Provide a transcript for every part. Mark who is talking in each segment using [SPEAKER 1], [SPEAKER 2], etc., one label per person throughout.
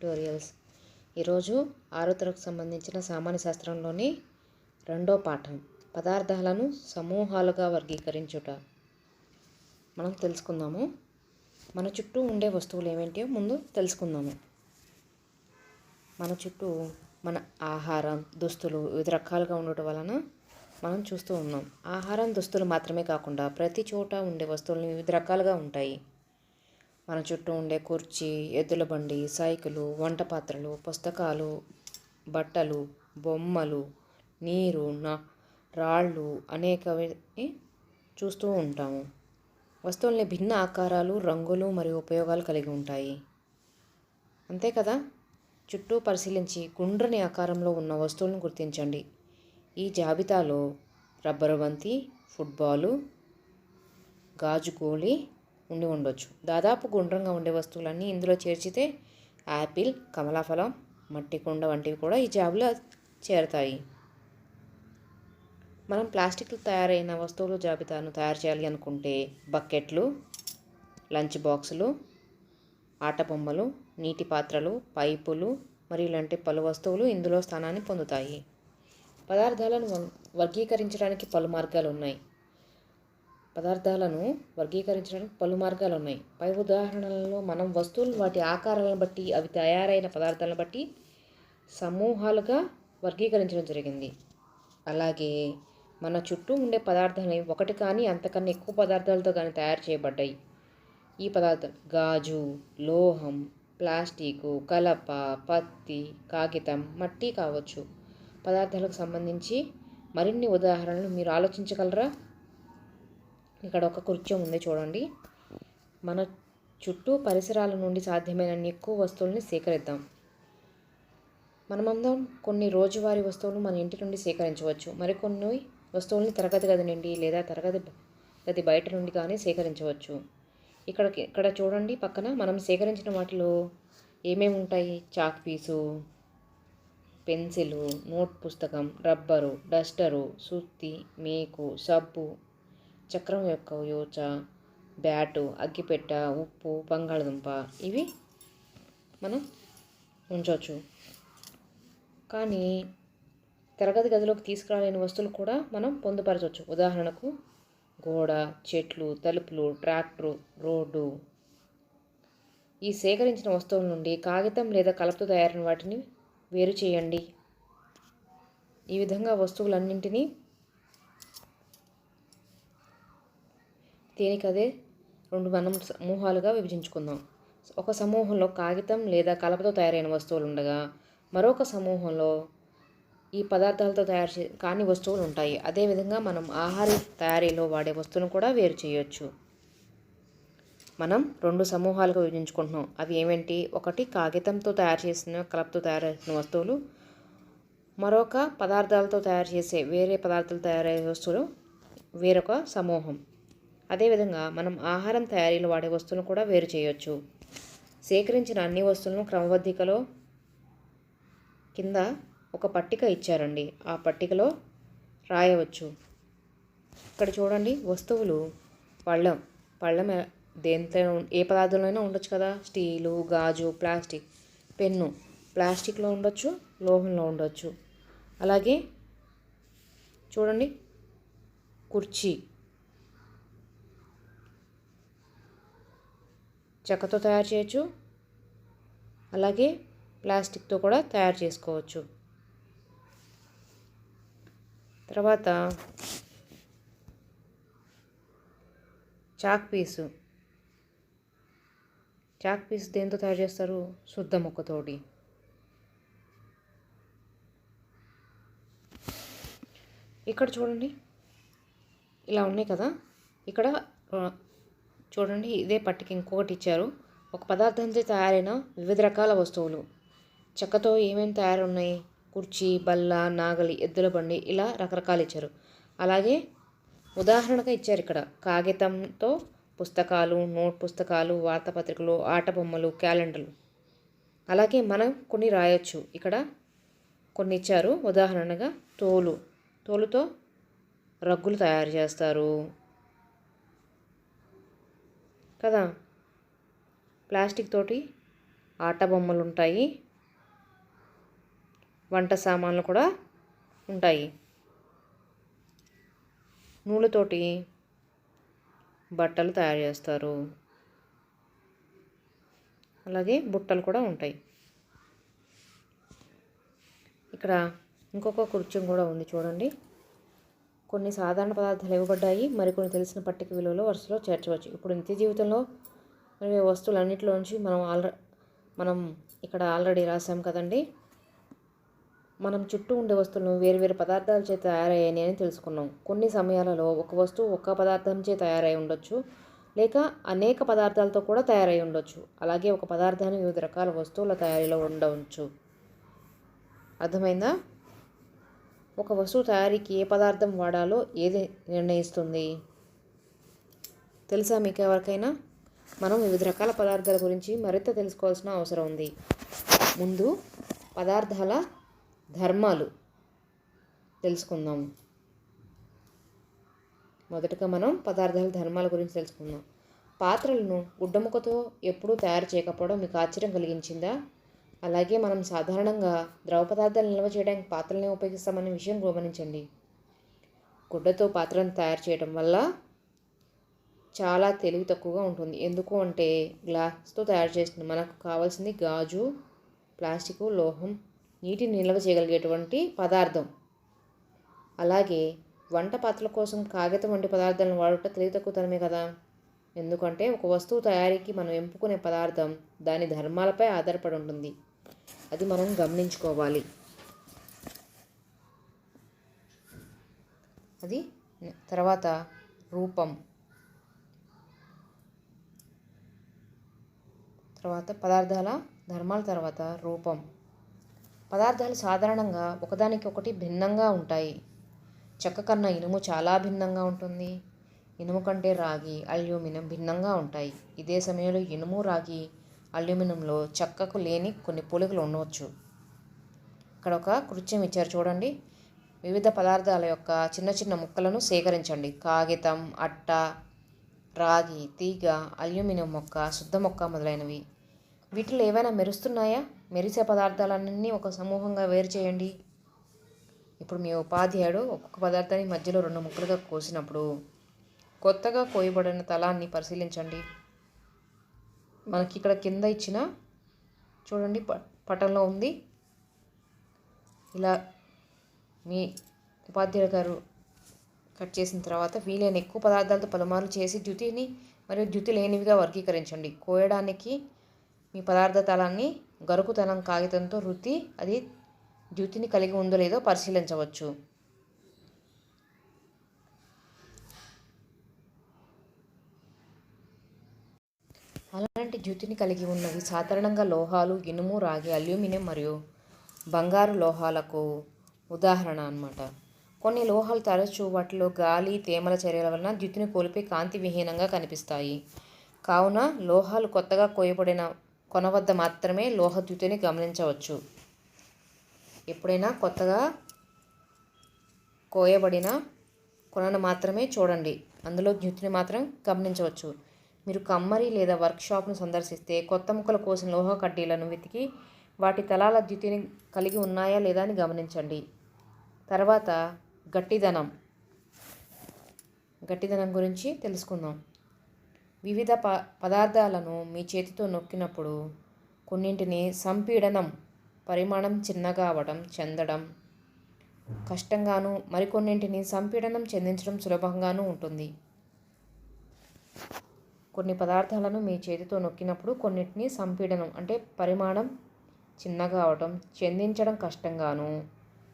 [SPEAKER 1] Tutorials. ఈరోజు ఆరో తరగతికి సంబంధించిన సామాన్య శాస్త్రంలోని రెండో పాఠం. పదార్థాలను సమూహాలుగా వర్గీకరించుట. మనం తెలుసుకుందాము. మన చుట్టూ ఉండే వస్తువులు ఏమిటో ముందు తెలుసుకుందాము. మన చుట్టూ మన ఆహారం దుస్తులు వివిధ రకాలుగా ఉండటం వలన మనం చూస్తూ ఉన్నాం. ఆహారం దుస్తులు మాత్రమే కాకుండా ప్రతి చోట ఉండే వస్తువులు వివిధ రకాలుగా ఉంటాయి. మన చుట్టూ ఉండే కుర్చీ ఎద్దుల బండి సైకిలు వంట పాత్రలు పుస్తకాలు బట్టలు బొమ్మలు నీరు నా రాళ్ళు అనేకవి చూస్తూ ఉంటాము. వస్తువుల్ని భిన్న ఆకారాలు రంగులు మరియు ఉపయోగాలు కలిగి ఉంటాయి. అంతే కదా? చుట్టూ పరిశీలించి గుండ్రని ఆకారంలో ఉన్న వస్తువులను గుర్తించండి. ఈ జాబితాలో రబ్బరు బంతి ఫుట్బాలు గాజు గోళీ ఉండి ఉండొచ్చు. దాదాపు గుండ్రంగా ఉండే వస్తువులన్నీ ఇందులో చేర్చితే యాపిల్ కమలాఫలం మట్టి కుండ వంటివి కూడా ఈ జాబులో చేరతాయి. మనం ప్లాస్టిక్లు తయారైన వస్తువుల జాబితాను తయారు చేయాలి అనుకుంటే బకెట్లు లంచ్ బాక్సులు ఆట బొమ్మలు నీటి పాత్రలు పైపులు మరియు ఇలాంటి పలు వస్తువులు ఇందులో స్థానాన్ని పొందుతాయి. పదార్థాలను వం- వర్గీకరించడానికి పలు మార్గాలు ఉన్నాయి. పదార్థాలను వర్గీకరించడానికి పలు మార్గాలు ఉన్నాయి పై ఉదాహరణలలో మనం వస్తువులు వాటి ఆకారాలను బట్టి అవి తయారైన పదార్థాలను బట్టి సమూహాలుగా వర్గీకరించడం జరిగింది. అలాగే మన చుట్టూ ఉండే పదార్థాలు ఒకటి కానీ అంతకన్నా ఎక్కువ పదార్థాలతో కానీ తయారు చేయబడ్డాయి. ఈ పదార్థం గాజు లోహం ప్లాస్టిక్ కలప పత్తి కాగితం మట్టి కావచ్చు. పదార్థాలకు సంబంధించి మరిన్ని ఉదాహరణలు మీరు ఆలోచించగలరా? ఇక్కడ ఒక కృత్యం ఉంది చూడండి. మన చుట్టూ పరిసరాల నుండి సాధ్యమైన ఎక్కువ వస్తువుల్ని సేకరిద్దాం. మనమందరం కొన్ని రోజువారీ వస్తువులు మన ఇంటి నుండి సేకరించవచ్చు. మరికొన్ని వస్తువుల్ని తరగతి గది నుండి లేదా తరగతి గది బయట నుండి కానీ సేకరించవచ్చు. ఇక్కడ ఇక్కడ చూడండి పక్కన మనం సేకరించిన వాటిలో ఏమేమి ఉంటాయి? చాక్ పీసు పెన్సిలు నోట్ పుస్తకం రబ్బరు డస్టరు సుత్తి మేకు సబ్బు చక్రం యొక్క యోచ బ్యాటు అగ్గిపెట్ట ఉప్పు బంగాళదుంప ఇవి మనం ఉంచవచ్చు కానీ తరగతి గదిలోకి తీసుకురాలేని వస్తువులు కూడా మనం పొందుపరచవచ్చు ఉదాహరణకు గోడ చెట్లు తలుపులు ట్రాక్టరు రోడ్డు. ఈ సేకరించిన వస్తువుల నుండి కాగితం లేదా కలపతో తయారైన వాటిని వేరు చేయండి. ఈ విధంగా వస్తువులన్నింటినీ దేనికదే రెండు మనం సమూహాలుగా విభజించుకుందాం. ఒక సమూహంలో కాగితం లేదా కలపతో తయారైన వస్తువులు ఉండగా మరొక సమూహంలో ఈ పదార్థాలతో తయారు చే కాని వస్తువులు ఉంటాయి అదేవిధంగా మనం ఆహార తయారీలో వాడే వస్తువులను కూడా వేరు చేయొచ్చు. మనం రెండు సమూహాలుగా విభజించుకుంటున్నాం. అవి ఏమేంటి ఒకటి కాగితంతో తయారు చేసిన కలపతో తయారు చేసిన వస్తువులు. మరొక పదార్థాలతో తయారు చేసే వేరే పదార్థాలు తయారయ్యే వస్తువులు. వేరొక సమూహం. అదేవిధంగా మనం ఆహారం తయారీలో వాడే వస్తువులను కూడా వేరు చేయొచ్చు. సేకరించిన అన్ని వస్తువులను క్రమబద్ధికలో కింద ఒక పట్టిక ఇచ్చారండి. ఆ పట్టికలో రాయవచ్చు. ఇక్కడ చూడండి వస్తువులు పళ్ళం. పళ్ళం దేంతో ఏ పదార్థంలోనైనా ఉండొచ్చు కదా? స్టీలు గాజు ప్లాస్టిక్ పెన్ను. ప్లాస్టిక్లో ఉండొచ్చు లోహంలో ఉండొచ్చు. అలాగే చూడండి కుర్చీ. చెక్కతో తయారు చేయొచ్చు. అలాగే ప్లాస్టిక్తో కూడా తయారు చేసుకోవచ్చు. తర్వాత చాక్ పీసు. చాక్ పీస్ దేంతో తయారు చేస్తారు? శుద్ధ ముక్కతోటి. ఇక్కడ చూడండి. ఇలా ఉన్నాయి కదా. ఇక్కడ చూడండి ఇదే పట్టిక ఇంకొకటి ఇచ్చారు. ఒక పదార్థంతో తయారైన వివిధ రకాల వస్తువులు. చెక్కతో ఏమేమి తయారున్నాయి? కుర్చీ బల్ల నాగలి ఎద్దుల బండి ఇలా రకరకాలు ఇచ్చారు. అలాగే ఉదాహరణగా ఇచ్చారు ఇక్కడ. కాగితంతో పుస్తకాలు నోట్ పుస్తకాలు వార్తాపత్రికలు ఆట బొమ్మలు క్యాలెండర్లు. అలాగే మనం కొన్ని రాయొచ్చు. ఇక్కడ కొన్ని ఇచ్చారు. ఉదాహరణగా తోలు. తోలుతో రగ్గులు తయారు చేస్తారు. కదా? ప్లాస్టిక్ తోటి ఆట బొమ్మలు ఉంటాయి. వంట సామాన్లు కూడా ఉంటాయి. నూలుతోటి బట్టలు తయారు చేస్తారు. అలాగే బుట్టలు కూడా ఉంటాయి. ఇక్కడ ఇంకొక కుర్చీ కూడా ఉంది చూడండి. కొన్ని సాధారణ పదార్థాలు ఇవ్వబడ్డాయి. మరికొన్ని తెలిసిన పట్టిక విలువలో వరుసలో చేర్చవచ్చు. ఇప్పుడు నిత్య జీవితంలో మరి వస్తువులన్నింటిలోంచి మనం ఆల్రెడీ మనం ఇక్కడ ఆల్రెడీ రాసాం కదండి. మనం చుట్టూ ఉండే వస్తువులను వేరు వేరు పదార్థాల చేత తయారయ్యాయని అని తెలుసుకున్నాం. కొన్ని సమయాలలో ఒక వస్తువు ఒక్క పదార్థం చే తయారై ఉండొచ్చు. లేక అనేక పదార్థాలతో కూడా తయారై ఉండొచ్చు. అలాగే ఒక పదార్థాన్ని వివిధ రకాల వస్తువుల తయారీలో ఉండవచ్చు. అర్థమైందా? ఒక వస్తువు తయారీకి ఏ పదార్థం వాడాలో ఏది నిర్ణయిస్తుంది? తెలుసా మీకు ఎవరికైనా? మనం వివిధ రకాల పదార్థాల గురించి మరింత తెలుసుకోవాల్సిన అవసరం ఉంది. ముందు పదార్థాల ధర్మాలు తెలుసుకుందాం. మొదటగా మనం పదార్థాల ధర్మాల గురించి తెలుసుకుందాం. పాత్రలను గుడ్డముకతో ఎప్పుడూ తయారు చేయకపోవడం మీకు ఆశ్చర్యం కలిగించిందా? అలాగే మనం సాధారణంగా ద్రవ పదార్థాలు నిల్వ చేయడానికి పాత్రలనే ఉపయోగిస్తామనే విషయం గమనించండి. గుడ్డతో పాత్రను తయారు చేయడం వల్ల చాలా తెలివి తక్కువగా ఉంటుంది. ఎందుకు అంటే గ్లాస్తో తయారు చేస్తుంది మనకు కావాల్సింది గాజు ప్లాస్టిక్ లోహం నీటిని నిల్వ చేయగలిగేటువంటి పదార్థం. అలాగే వంట పాత్రల కోసం కాగితం వంటి పదార్థాలను వాడుట తెలివి తక్కువతనమే కదా. ఎందుకంటే ఒక వస్తువు తయారీకి మనం ఎంపుకునే పదార్థం దాని ధర్మాలపై ఆధారపడి ఉంటుంది. అది మనం గమనించుకోవాలి. అది తర్వాత రూపం. తర్వాత పదార్థాల ధర్మాల తర్వాత రూపం. పదార్థాలు సాధారణంగా ఒకదానికి ఒకటి భిన్నంగా ఉంటాయి. చెక్క కన్నా ఇనుము చాలా భిన్నంగా ఉంటుంది. ఇనుము కంటే రాగి అల్యూమినియం భిన్నంగా ఉంటాయి. ఇదే సమయంలో ఇనుము రాగి అల్యూమినియంలో చెక్కకు లేని కొన్ని పోలికలు ఉండవచ్చు. ఇక్కడ ఒక కృత్యం ఇచ్చారు చూడండి. వివిధ పదార్థాల యొక్క చిన్న చిన్న ముక్కలను సేకరించండి. కాగితం అట్ట రాగి తీగ అల్యూమినియం మొక్క శుద్ధ మొక్క మొదలైనవి. వీటిలో ఏవైనా మెరుస్తున్నాయా? మెరిసే పదార్థాలన్నీ ఒక సమూహంగా వేరు చేయండి. ఇప్పుడు మీ ఉపాధ్యాయుడు ఒక్కొక్క పదార్థాన్ని మధ్యలో రెండు ముక్కలుగా కోసినప్పుడు కొత్తగా కోయబడిన తలాన్ని పరిశీలించండి. మనకి ఇక్కడ కింద ఇచ్చిన చూడండి ప పటంలో ఉంది. ఇలా మీ ఉపాధ్యాయుడు గారు కట్ చేసిన తర్వాత వీలైన ఎక్కువ పదార్థాలతో పలుమార్లు చేసి ద్యుతిని మరియు ద్యుతి లేనివిగా వర్గీకరించండి. కోయడానికి మీ పదార్థ తలాన్ని గరుకుతనం కాగితంతో రుతి అది ద్యుతిని కలిగి ఉందో లేదో పరిశీలించవచ్చు. అలాంటి ద్యుతిని కలిగి ఉన్నవి సాధారణంగా లోహాలు ఇనుము రాగి అల్యూమినియం మరియు బంగారు లోహాలకు ఉదాహరణ అన్నమాట. కొన్ని లోహాలు తరచూ వాటిలో గాలి తేమల చర్యల వలన ద్యుతిని కోల్పోయి కాంతి విహీనంగా కనిపిస్తాయి. కావున లోహాలు కొత్తగా కోయబడిన కొన వద్ద మాత్రమే లోహ ద్యుతిని గమనించవచ్చు. ఎప్పుడైనా కొత్తగా కోయబడిన కొనను మాత్రమే చూడండి. అందులో ద్యుతిని మాత్రం గమనించవచ్చు. మీరు కమ్మరి లేదా వర్క్షాప్ను సందర్శిస్తే కొత్త ముక్కలు కోసిన లోహ కడ్డీలను వెతికి వాటి తలాల ద్యుతిని కలిగి ఉన్నాయా లేదా అని గమనించండి. తర్వాత గట్టిదనం. గట్టిదనం గురించి తెలుసుకుందాం. వివిధ ప పదార్థాలను మీ చేతితో నొక్కినప్పుడు కొన్నింటిని సంపీడనం పరిమాణం చిన్నగా అవడం చెందడం కష్టంగాను మరికొన్నింటిని సంపీడనం చెందించడం సులభంగానూ ఉంటుంది. కొన్ని పదార్థాలను మీ చేతితో నొక్కినప్పుడు కొన్నిటిని సంపీడనం అంటే పరిమాణం చిన్నగా అవటం చెందించడం కష్టంగాను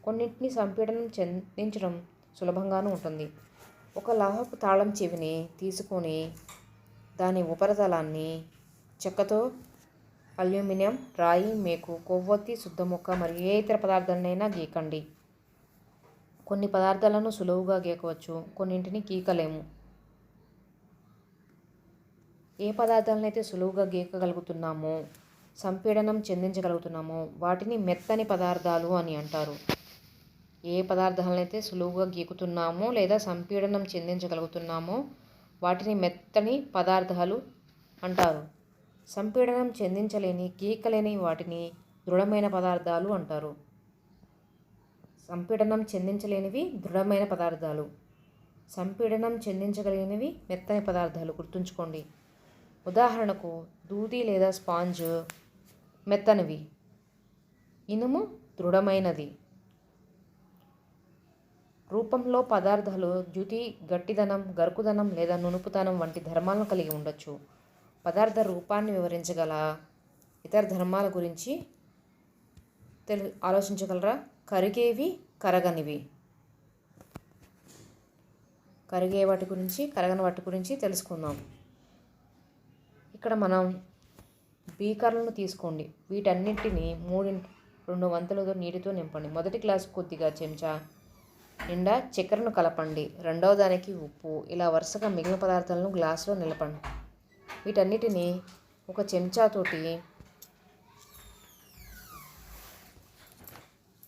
[SPEAKER 1] కొన్నింటిని సంపీడనం చెందించడం సులభంగానూ ఉంటుంది. ఒక లాహపు తాళం చెవిని తీసుకొని దాని ఉపరితలాన్ని చెక్కతో అల్యూమినియం రాయి మేకు కొవ్వొత్తి శుద్ధముక్క మరియు ఏ ఇతర పదార్థాలనైనా గీకండి. కొన్ని పదార్థాలను సులువుగా గీకవచ్చు కొన్నింటిని గీకలేము. ఏ పదార్థాలనైతే సులువుగా గీకగలుగుతున్నామో సంపీడనం చెందించగలుగుతున్నామో వాటిని మెత్తని పదార్థాలు అని అంటారు. ఏ పదార్థాలనైతే సులువుగా గీకుతున్నామో లేదా సంపీడనం చెందించగలుగుతున్నామో వాటిని మెత్తని పదార్థాలు అంటారు. సంపీడనం చెందించలేని గీకలేని వాటిని దృఢమైన పదార్థాలు అంటారు. సంపీడనం చెందించలేనివి దృఢమైన పదార్థాలు. సంపీడనం చెందించగలిగినవి మెత్తని పదార్థాలు. గుర్తుంచుకోండి. ఉదాహరణకు దూది లేదా స్పాంజ్ మెత్తనివి. ఇనుము దృఢమైనది. రూపంలో పదార్థాలు ద్యుతి గట్టిదనం గరుకుదనం లేదా నునుపుదనం వంటి ధర్మాలను కలిగి ఉండొచ్చు. పదార్థ రూపాన్ని వివరించగల ఇతర ధర్మాల గురించి తెలు ఆలోచించగలరా? కరిగేవి కరగనివి. కరిగే వాటి గురించి కరగని వాటి గురించి తెలుసుకుందాం. ఇక్కడ మనం బీకర్లను తీసుకోండి. వీటన్నిటిని మూడు రెండు వంతులతో నీటితో నింపండి. మొదటి గ్లాస్ కొద్దిగా చెంచా నిండా చక్కెరను కలపండి. రెండవ దానికి ఉప్పు. ఇలా వరుసగా మిగిలిన పదార్థాలను గ్లాసులో నిలపండి. వీటన్నిటిని ఒక చెంచాతోటి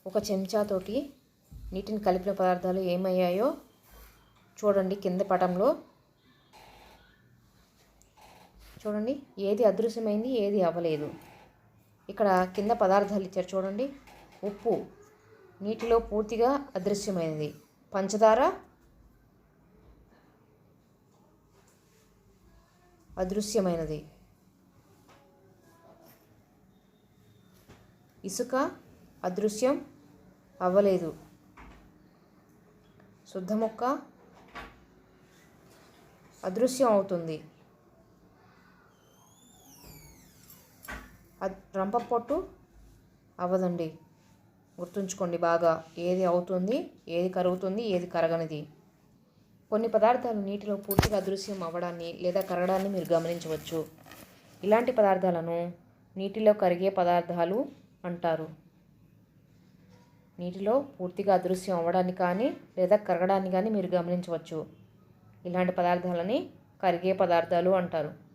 [SPEAKER 1] ఒక చెంచాతోటి నీటిని కలిపిన పదార్థాలు ఏమయ్యాయో చూడండి కింద పటంలో. చూడండి ఏది అదృశ్యమైంది ఏది అవ్వలేదు. ఇక్కడ కింద పదార్థాలు ఇచ్చారు చూడండి. ఉప్పు నీటిలో పూర్తిగా అదృశ్యమైనది పంచదార అదృశ్యమైనది. ఇసుక అదృశ్యం అవ్వలేదు. శుద్ధ మొక్క అదృశ్యం అవుతుంది. రంప పొట్టు అవ్వదండి. గుర్తుంచుకోండి బాగా. ఏది అవుతుంది ఏది కరుగుతుంది ఏది కరగనిది. కొన్ని పదార్థాలు నీటిలో పూర్తిగా అదృశ్యం అవ్వడాన్ని లేదా కరగడాన్ని మీరు గమనించవచ్చు. ఇలాంటి పదార్థాలను నీటిలో కరిగే పదార్థాలు అంటారు. నీటిలో పూర్తిగా అదృశ్యం అవ్వడాన్ని కానీ లేదా కరగడాన్ని కానీ మీరు గమనించవచ్చు. ఇలాంటి పదార్థాలని కరిగే పదార్థాలు అంటారు.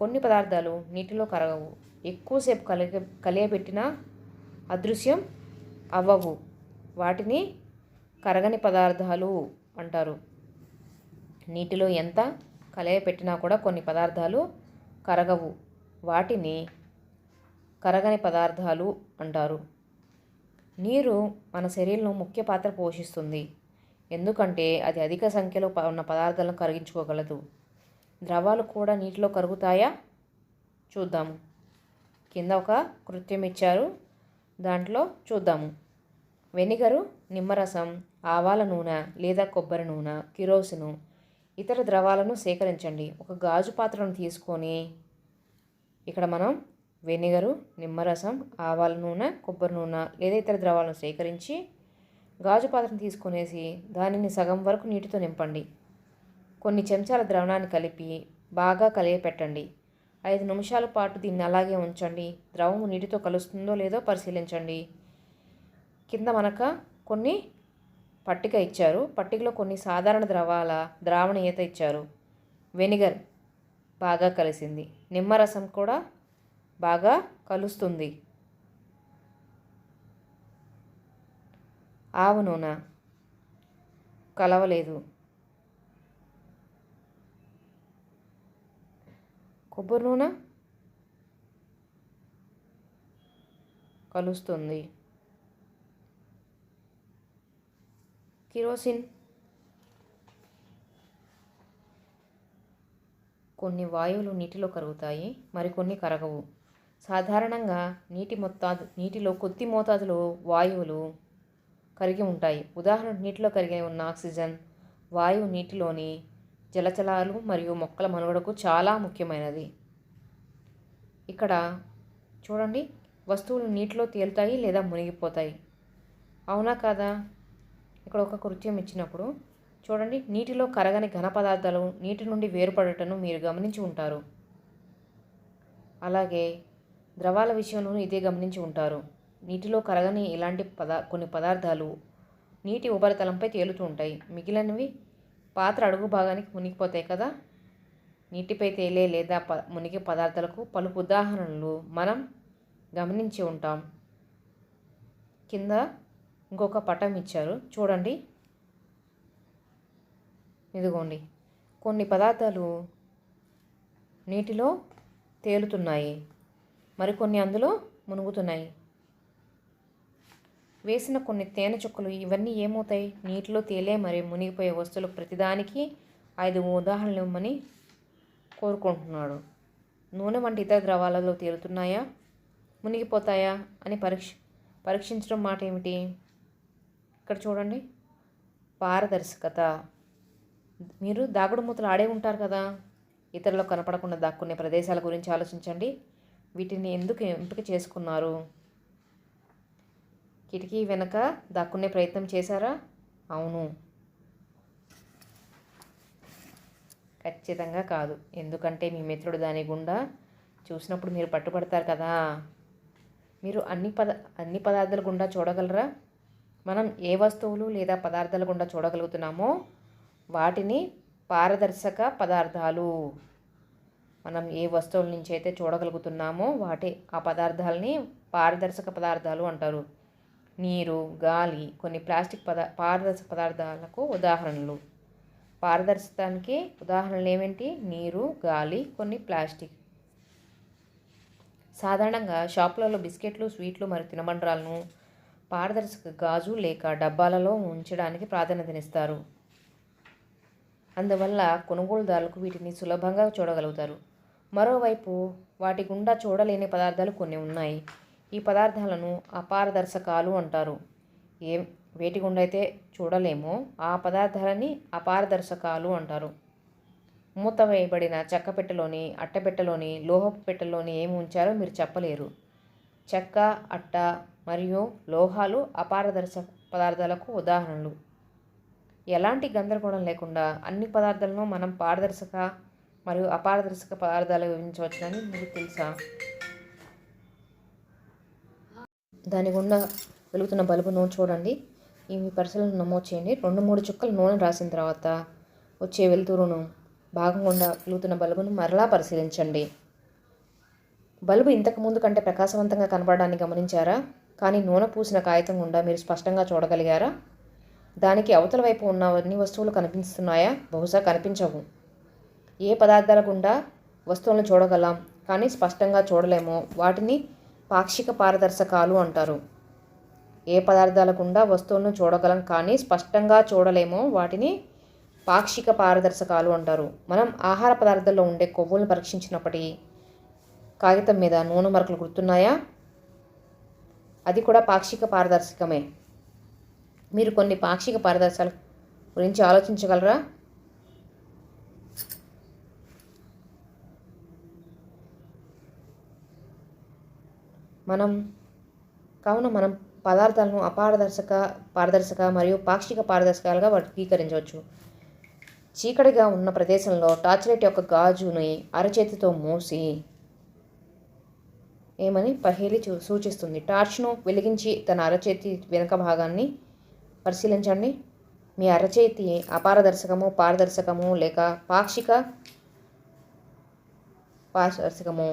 [SPEAKER 1] కొన్ని పదార్థాలు నీటిలో కరగవు. ఎక్కువసేపు కలిగ కలియబెట్టినా అదృశ్యం అవ్వవు. వాటిని కరగని పదార్థాలు అంటారు. నీటిలో ఎంత కలయపెట్టినా కూడా కొన్ని పదార్థాలు కరగవు. వాటిని కరగని పదార్థాలు అంటారు. నీరు మన శరీరంలో ముఖ్య పాత్ర పోషిస్తుంది. ఎందుకంటే అది అధిక సంఖ్యలో ఉన్న పదార్థాలను కరిగించుకోగలదు. ద్రవాలు కూడా నీటిలో కరుగుతాయా? చూద్దాము. కింద ఒక కృత్యం ఇచ్చారు. దాంట్లో చూద్దాము. వెనిగరు నిమ్మరసం ఆవాల నూనె లేదా కొబ్బరి నూనె కిరోసిను ఇతర ద్రవాలను సేకరించండి. ఒక గాజు పాత్రను తీసుకొని ఇక్కడ మనం వెనిగరు నిమ్మరసం ఆవాల నూనె కొబ్బరి నూనె లేదా ఇతర ద్రవాలను సేకరించి గాజు పాత్రను తీసుకొనేసి దానిని సగం వరకు నీటితో నింపండి. కొన్ని చెంచాల ద్రవణాన్ని కలిపి బాగా కలియపెట్టండి. ఐదు నిమిషాల పాటు దీన్ని అలాగే ఉంచండి. ద్రవము నీటితో కలుస్తుందో లేదో పరిశీలించండి. కింద మనక కొన్ని పట్టిక ఇచ్చారు. పట్టికలో కొన్ని సాధారణ ద్రవాల ద్రావణీయత ఇచ్చారు. వెనిగర్ బాగా కలిసింది. నిమ్మరసం కూడా బాగా కలుస్తుంది. ఆవు నూనె కలవలేదు. కొబ్బరి నూనె కలుస్తుంది. కిరోసిన్. కొన్ని వాయువులు నీటిలో కరుగుతాయి మరికొన్ని కరగవు. సాధారణంగా నీటి మొత్తాదు నీటిలో కొద్ది మోతాదులో వాయువులు కరిగి ఉంటాయి. ఉదాహరణ నీటిలో కరిగి ఉన్న ఆక్సిజన్ వాయువు నీటిలోని జలచలాలు మరియు మొక్కల మనుగడకు చాలా ముఖ్యమైనది. ఇక్కడ చూడండి వస్తువులు నీటిలో తేలుతాయి లేదా మునిగిపోతాయి. అవునా కాదా? ఇక్కడ ఒక కృత్యం ఇచ్చినప్పుడు చూడండి నీటిలో కరగని ఘన పదార్థాలు నీటి నుండి వేరుపడటను మీరు గమనించి ఉంటారు. అలాగే ద్రవాల విషయంలోనూ ఇదే గమనించి ఉంటారు. నీటిలో కరగని ఇలాంటి పదా కొన్ని పదార్థాలు నీటి ఉపరితలంపై తేలుతూ ఉంటాయి. మిగిలినవి పాత్ర అడుగు భాగానికి మునిగిపోతాయి కదా? నీటిపై తేలే లేదా ప మునిగే పదార్థాలకు పలు ఉదాహరణలు మనం గమనించి ఉంటాం. కింద ఇంకొక పటం ఇచ్చారు. చూడండి. ఇదిగోండి. కొన్ని పదార్థాలు నీటిలో తేలుతున్నాయి. మరికొన్ని అందులో మునుగుతున్నాయి. వేసిన కొన్ని తేనె చుక్కలు ఇవన్నీ ఏమవుతాయి? నీటిలో తేలే మరియు మునిగిపోయే వస్తువులు ప్రతిదానికి ఐదు ఉదాహరణలు ఇవ్వమని కోరుకుంటున్నాడు. నూనె వంటి ఇతర ద్రవాలలో తేలుతున్నాయా? మునిగిపోతాయా? అని పరీక్ష పరీక్షించడం మాట ఏమిటి? ఇక్కడ చూడండి. పారదర్శకత. మీరు దాగుడు మూతలు ఆడే ఉంటారు కదా? ఇతరులకు కనపడకుండా దాక్కునే ప్రదేశాల గురించి ఆలోచించండి. వీటిని ఎందుకు ఎంపిక చేసుకున్నారు? కిటికీ వెనక దాక్కునే ప్రయత్నం చేశారా? అవును. ఖచ్చితంగా కాదు. ఎందుకంటే మీ మిత్రుడు దాని గుండా చూసినప్పుడు మీరు పట్టుబడతారు కదా. మీరు అన్ని పద అన్ని పదార్థాల గుండా చూడగలరా? మనం ఏ వస్తువులు లేదా పదార్థాల గుండా చూడగలుగుతున్నామో వాటిని పారదర్శక పదార్థాలు. మనం ఏ వస్తువుల నుంచి అయితే చూడగలుగుతున్నామో వాటి ఆ పదార్థాలని పారదర్శక పదార్థాలు అంటారు. నీరు గాలి కొన్ని ప్లాస్టిక్ పదా పారదర్శక పదార్థాలకు ఉదాహరణలు. పారదర్శకానికి ఉదాహరణలు ఏమిటి? నీరు గాలి కొన్ని ప్లాస్టిక్. సాధారణంగా షాపులలో బిస్కెట్లు స్వీట్లు మరియు తినబండరాలను పారదర్శక గాజు లేక డబ్బాలలో ఉంచడానికి ప్రాధాన్యతనిస్తారు. అందువల్ల కొనుగోలుదారులకు వీటిని సులభంగా చూడగలుగుతారు. మరోవైపు వాటి గుండా చూడలేని పదార్థాలు కొన్ని ఉన్నాయి. ఈ పదార్థాలను అపారదర్శకాలు అంటారు. ఏ? వేటి గుండైతే చూడలేమో ఆ పదార్థాలని అపారదర్శకాలు అంటారు. మూత వేయబడిన చెక్క పెట్టెలోని అట్టపెట్టెలోని లోహపు పెట్టెలోని ఏమి ఉంచారో మీరు చెప్పలేరు. చెక్క అట్ట మరియు లోహాలు అపారదర్శక పదార్థాలకు ఉదాహరణలు. ఎలాంటి గందరగోళం లేకుండా అన్ని పదార్థాలను మనం పారదర్శక మరియు అపారదర్శక పదార్థాలు వివరించవచ్చునని మీకు తెలుసా? దాని గుండా వెలుగుతున్న బల్బును చూడండి. ఈ పరిశీలన నమోదు చేయండి. రెండు మూడు చుక్కలు నూనె రాసిన తర్వాత వచ్చే వెలుతురును భాగం గుండా వెలుగుతున్న బల్బును మరలా పరిశీలించండి. బల్బు ఇంతకు ముందు కంటే ప్రకాశవంతంగా కనపడడాన్ని గమనించారా? కానీ నూనె పూసిన కాగితం గుండా మీరు స్పష్టంగా చూడగలిగారా? దానికి అవతల వైపు ఉన్న అన్ని వస్తువులు కనిపిస్తున్నాయా? బహుశా కనిపించవు. ఏ పదార్థాల గుండా వస్తువులను చూడగలం? కానీ స్పష్టంగా చూడలేమో. వాటిని పాక్షిక పారదర్శకాలు అంటారు. ఏ పదార్థాల గుండా వస్తువులను చూడగలం కానీ స్పష్టంగా చూడలేమో వాటిని పాక్షిక పారదర్శకాలు అంటారు. మనం ఆహార పదార్థాల్లో ఉండే కొవ్వులను పరీక్షించినప్పటి కాగితం మీద నూనె మరకలు గుర్తున్నాయా? అది కూడా పాక్షిక పారదర్శకమే. మీరు కొన్ని పాక్షిక పారదర్శకాల గురించి ఆలోచించగలరా? మనం కావున మనం పదార్థాలను అపారదర్శక పారదర్శక మరియు పాక్షిక పారదర్శకాలుగా వర్గీకరించవచ్చు. చీకటిగా ఉన్న ప్రదేశంలో టార్చ్ లైట్ యొక్క గాజుని అరచేతితో మూసి ఏమని పహేలి చూ సూచిస్తుంది. టార్చ్ను వెలిగించి తన అరచేతి వెనుక భాగాన్ని పరిశీలించండి. మీ అరచేతి అపారదర్శకము పారదర్శకము లేక పాక్షిక పారదర్శకము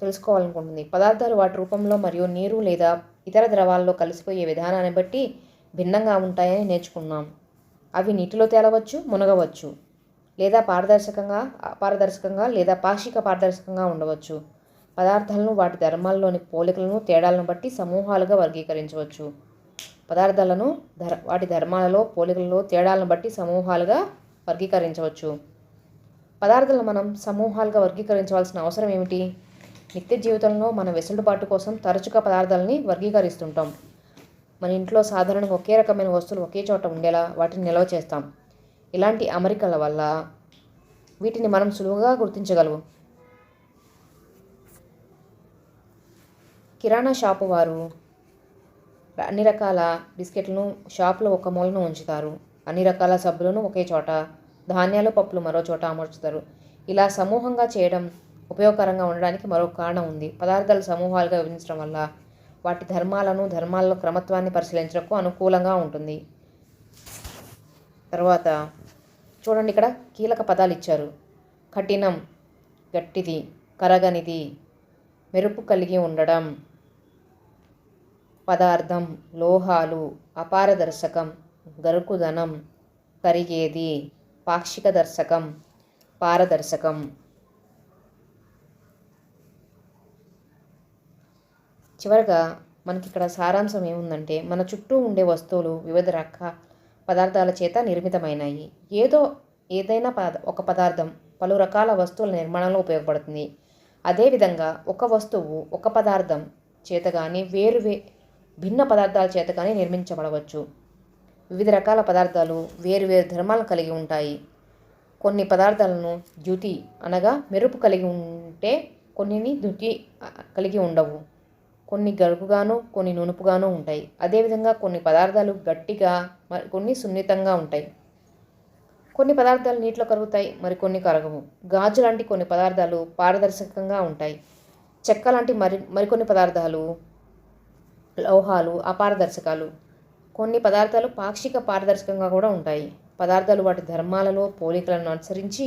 [SPEAKER 1] తెలుసుకోవాలనుకుంటుంది. పదార్థాలు వాటి రూపంలో మరియు నీరు లేదా ఇతర ద్రవాల్లో కలిసిపోయే విధానాన్ని బట్టి భిన్నంగా ఉంటాయని నేర్చుకున్నాం. అవి నీటిలో తేలవచ్చు మునగవచ్చు లేదా పారదర్శకంగా పారదర్శకంగా లేదా పాక్షిక పారదర్శకంగా ఉండవచ్చు. పదార్థాలను వాటి ధర్మాల్లోని పోలికలను తేడాలను బట్టి సమూహాలుగా వర్గీకరించవచ్చు. పదార్థాలను ధర్ వాటి ధర్మాలలో పోలికలలో తేడాలను బట్టి సమూహాలుగా వర్గీకరించవచ్చు. పదార్థాలను మనం సమూహాలుగా వర్గీకరించవలసిన అవసరం ఏమిటి? నిత్య జీవితంలో మన వెసులుబాటు కోసం తరచుగా పదార్థాలని వర్గీకరిస్తుంటాం. మన ఇంట్లో సాధారణంగా ఒకే రకమైన వస్తువులు ఒకే చోట ఉండేలా వాటిని నిల్వ చేస్తాం. ఇలాంటి అమరికల వల్ల వీటిని మనం సులువుగా గుర్తించగలము కిరాణా షాపు వారు అన్ని రకాల బిస్కెట్లను షాపులో ఒక మూలను ఉంచుతారు. అన్ని రకాల సబ్బులను ఒకే చోట ధాన్యాలు పప్పులు మరో చోట అమర్చుతారు. ఇలా సమూహంగా చేయడం ఉపయోగకరంగా ఉండడానికి మరో కారణం ఉంది. పదార్థాలు సమూహాలుగా విభజించడం వల్ల వాటి ధర్మాలను ధర్మాల్లో క్రమత్వాన్ని పరిశీలించడానికి అనుకూలంగా ఉంటుంది. తర్వాత చూడండి ఇక్కడ కీలక పదాలు ఇచ్చారు. కఠినం గట్టిది కరగనిది మెరుపు కలిగి ఉండడం పదార్థం లోహాలు అపారదర్శకం గరుకుదనం కరిగేది పాక్షిక దర్శకం పారదర్శకం చివరగా మనకి ఇక్కడ సారాంశం ఏముందంటే మన చుట్టూ ఉండే వస్తువులు వివిధ రకాల పదార్థాల చేత నిర్మితమైనాయి. ఏదో ఏదైనా పద ఒక పదార్థం పలు రకాల వస్తువుల నిర్మాణంలో ఉపయోగపడుతుంది. అదేవిధంగా ఒక వస్తువు ఒక పదార్థం చేత కానీ వేరు వే భిన్న పదార్థాల చేత కానీ నిర్మించబడవచ్చు. వివిధ రకాల పదార్థాలు వేరు వేరు ధర్మాలను కలిగి ఉంటాయి. కొన్ని పదార్థాలను ద్యుతి అనగా మెరుపు కలిగి ఉంటే కొన్నిని ద్యుతి కలిగి ఉండవు. కొన్ని గరుకుగాను కొన్ని నునుపుగాను ఉంటాయి. అదేవిధంగా కొన్ని పదార్థాలు గట్టిగా మరి కొన్ని సున్నితంగా ఉంటాయి. కొన్ని పదార్థాలు నీటిలో కరుగుతాయి మరికొన్ని కరగవు. గాజు లాంటి కొన్ని పదార్థాలు పారదర్శకంగా ఉంటాయి. చెక్క లాంటి మరి మరికొన్ని పదార్థాలు లోహాలు అపారదర్శకాలు. కొన్ని పదార్థాలు పాక్షిక పారదర్శకంగా కూడా ఉంటాయి. పదార్థాలు వాటి ధర్మాలలో పోలికలను అనుసరించి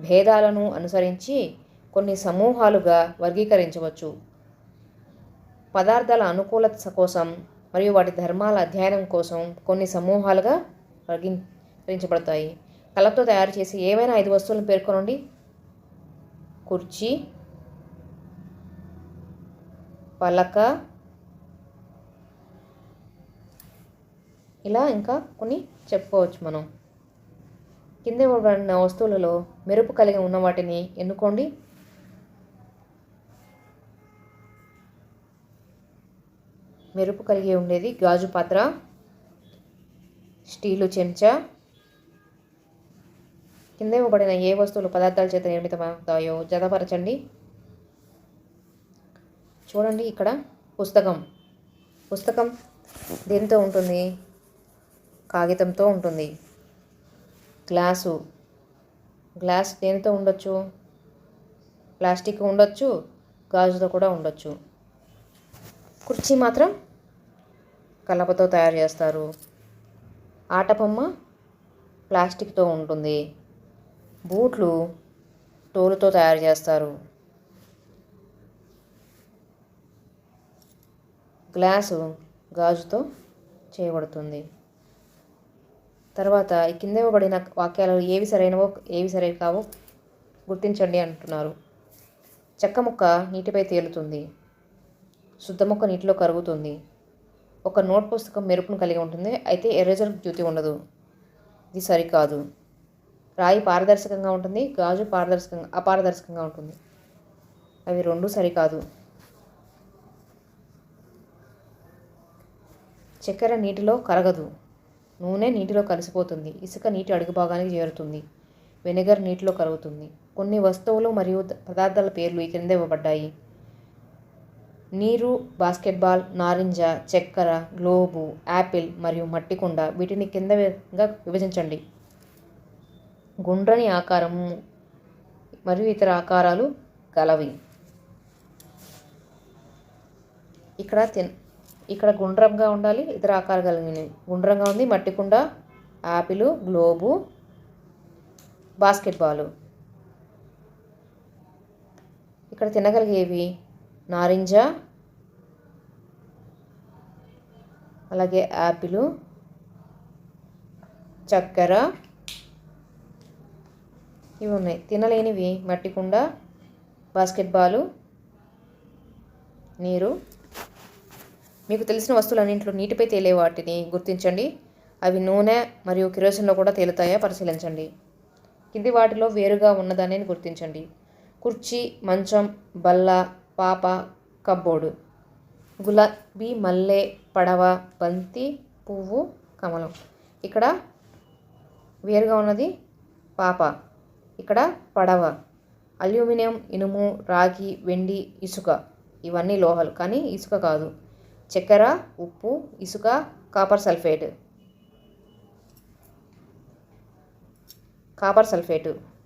[SPEAKER 1] భేదాలను అనుసరించి కొన్ని సమూహాలుగా వర్గీకరించవచ్చు. పదార్థాల అనుకూలత కోసం మరియు వాటి ధర్మాల అధ్యయనం కోసం కొన్ని సమూహాలుగా వర్గీకరించబడతాయి. కలపతో తయారు చేసి ఏవైనా ఐదు వస్తువులను పేర్కొనండి. కుర్చీ పలక ఇలా ఇంకా కొన్ని చెప్పుకోవచ్చు మనం. కింద ఇవ్వబడిన వస్తువులలో మెరుపు కలిగి ఉన్న వాటిని ఎన్నుకోండి. మెరుపు కలిగి ఉండేది గాజు పాత్ర. స్టీలు చెంచా. కింద ఇవ్వబడిన ఏ వస్తువులు పదార్థాల చేత నిర్మితమవుతాయో జతపరచండి. చూడండి ఇక్కడ పుస్తకం. పుస్తకం దేనితో ఉంటుంది? కాగితంతో ఉంటుంది. గ్లాసు. గ్లాస్ దేనితో ఉండొచ్చు? ప్లాస్టిక్ ఉండొచ్చు? గాజుతో కూడా ఉండొచ్చు. కుర్చీ మాత్రం కలపతో తయారు చేస్తారు. ఆటబొమ్మ ప్లాస్టిక్తో ఉంటుంది. బూట్లు తోలుతో తయారు చేస్తారు. గ్లాసు గాజుతో చేయబడుతుంది. తర్వాత ఈ కింద ఇవ్వబడిన వాక్యాలు ఏవి సరైనవో ఏవి సరైన కావో గుర్తించండి అంటున్నారు. చెక్క ముక్క నీటిపై తేలుతుంది. శుద్ధముక్క నీటిలో కరుగుతుంది. ఒక నోట్ పుస్తకం మెరుపును కలిగి ఉంటుంది. అయితే ఎరేజర్ జ్యూతి ఉండదు. ఇది సరికాదు. రాయి పారదర్శకంగా ఉంటుంది. గాజు పారదర్శకంగా అపారదర్శకంగా ఉంటుంది. అవి రెండు సరికాదు. చక్కెర నీటిలో కరగదు. నూనె నీటిలో కలిసిపోతుంది. ఇసుక నీటి అడుగు భాగానికి చేరుతుంది. వెనిగర్ నీటిలో కరుగుతుంది. కొన్ని వస్తువులు మరియు పదార్థాల పేర్లు ఈ క్రింద ఇవ్వబడ్డాయి. నీరు బాస్కెట్బాల్ నారింజ చక్కెర గ్లోబు యాపిల్ మరియు మట్టి కుండ వీటిని కింద విధంగా విభజించండి. గుండ్రని ఆకారము మరియు ఇతర ఆకారాలు గలవి. ఇక్కడ తిన్ ఇక్కడ గుండ్రంగా ఉండాలి ఇతర ఆకారం కలిగినవి. గుండ్రంగా ఉంది మట్టి కుండ యాపిల్ గ్లోబు బాస్కెట్బాలు. ఇక్కడ తినగలిగేవి నారింజ అలాగే యాపిల్ చక్కెర ఇవి ఉన్నాయి. తినలేనివి. మట్టి కుండ బాస్కెట్బాలు నీరు. మీకు తెలిసిన వస్తువులన్నింటిలో నీటిపై తేలే వాటిని గుర్తించండి. అవి నూనె మరియు కిరోసిన్లో కూడా తేలుతాయా? పరిశీలించండి. కింది వాటిలో వేరుగా ఉన్నదాన్ని గుర్తించండి. కుర్చీ మంచం బల్ల పాప కబ్బోడు. గులాబీ మల్లె పడవ బంతి పువ్వు కమలం. ఇక్కడ వేరుగా ఉన్నది పాప. ఇక్కడ పడవ. అల్యూమినియం ఇనుము రాగి వెండి ఇసుక. ఇవన్నీ లోహాలు. కానీ ఇసుక కాదు. చక్కెర ఉప్పు ఇసుక కాపర్ సల్ఫేట్. Copper sulphate.